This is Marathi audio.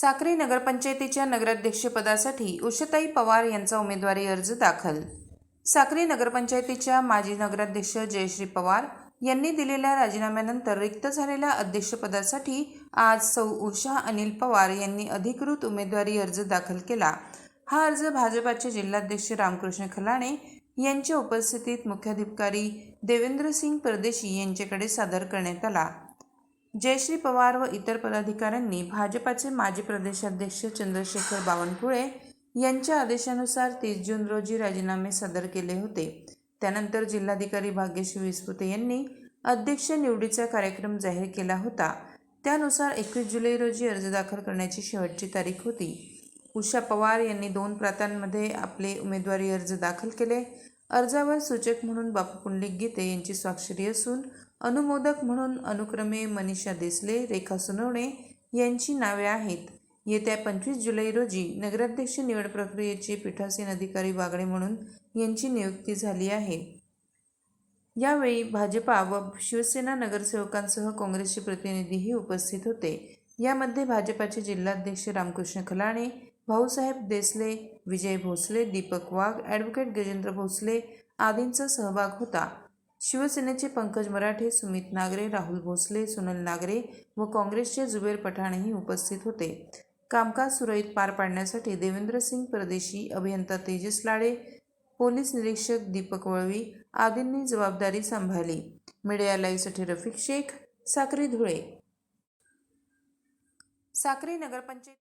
साक्री नगरपंचायतीच्या नगराध्यक्षपदासाठी उषताई पवार यांचा उमेदवारी अर्ज दाखल. साक्री नगरपंचायतीच्या माजी नगराध्यक्ष जयश्री पवार यांनी दिलेल्या राजीनाम्यानंतर रिक्त झालेल्या अध्यक्षपदासाठी आज सौ उषा अनिल पवार यांनी अधिकृत उमेदवारी अर्ज दाखल केला. हा अर्ज भाजपाचे जिल्हाध्यक्ष रामकृष्ण खलाणे यांच्या उपस्थितीत मुख्याधिकारी देवेंद्रसिंग परदेशी यांच्याकडे सादर करण्यात आला. जयश्री पवार व इतर पदाधिकाऱ्यांनी भाजपाचे माजी प्रदेशाध्यक्ष चंद्रशेखर बावनकुळे यांच्या आदेशानुसार तीस जून रोजी राजीनामे सादर केले होते. त्यानंतर जिल्हाधिकारी भाग्यश्री विस्पुते यांनी अध्यक्ष निवडीचा कार्यक्रम जाहीर केला होता. त्यानुसार एकवीस जुलै रोजी अर्ज दाखल करण्याची शेवटची तारीख होती. उषा पवार यांनी दोन प्रांतांमध्ये आपले उमेदवारी अर्ज दाखल केले. अर्जावर सूचक म्हणून बापू पुंडलिक गीते यांची स्वाक्षरी असून अनुमोदक म्हणून अनुक्रमे मनीषा देसले रेखा सुनवणे यांची नावे आहेत. येत्या पंचवीस जुलै रोजी नगराध्यक्ष निवड प्रक्रियेचे पीठासीन अधिकारी वागणे म्हणून यांची नियुक्ती झाली आहे. यावेळी भाजपा व शिवसेना नगरसेवकांसह काँग्रेसचे प्रतिनिधीही उपस्थित होते. यामध्ये भाजपाचे जिल्हाध्यक्ष रामकृष्ण खलाणे भाऊसाहेब देसले विजय भोसले दीपक वाघ ॲडव्होकेट गजेंद्र भोसले आदींचा सहभाग होता. शिवसेनेचे पंकज मराठे सुमित नागरे राहुल भोसले सुनील नागरे व काँग्रेसचे जुबेर पठाणही उपस्थित होते. कामकाज सुरळीत पार पाडण्यासाठी देवेंद्र सिंग परदेशी अभियंता तेजस लाडे पोलीस निरीक्षक दीपक वळवी आदींनी जबाबदारी सांभाळली. मीडिया लाईव्हसाठी रफिक शेख साक्री धुळे. साक्री नगरपंचायत